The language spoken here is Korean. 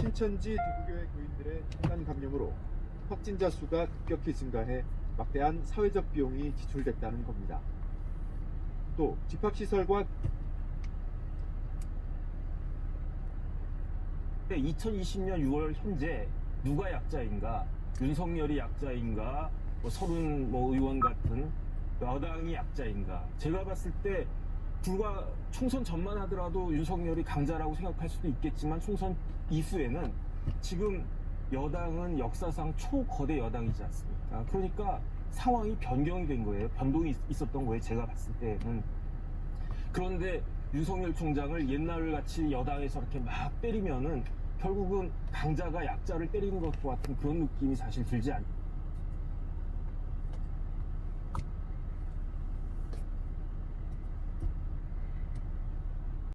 신천지 대구교회 교인들의 혈관 감염으로 확진자 수가 급격히 증가해 막대한 사회적 비용이 지출됐다는 겁니다. 또 집합시설과 2020년 6월 현재 누가 약자인가? 윤석열이 약자인가? 뭐 서른 뭐 의원 같은 여당이 약자인가? 제가 봤을 때 불과 총선 전만 하더라도 윤석열이 강자라고 생각할 수도 있겠지만 총선 이후에는 지금 여당은 역사상 초거대 여당이지 않습니까? 그러니까 상황이 변경이 된 거예요. 변동이 있- 있었던 거예요. 제가 봤을 때는. 그런데 윤석열 총장을 옛날 같이 여당에서 이렇게 막 때리면은 결국은 강자가 약자를 때리는 것과 같은 그런 느낌이 사실 들지 않,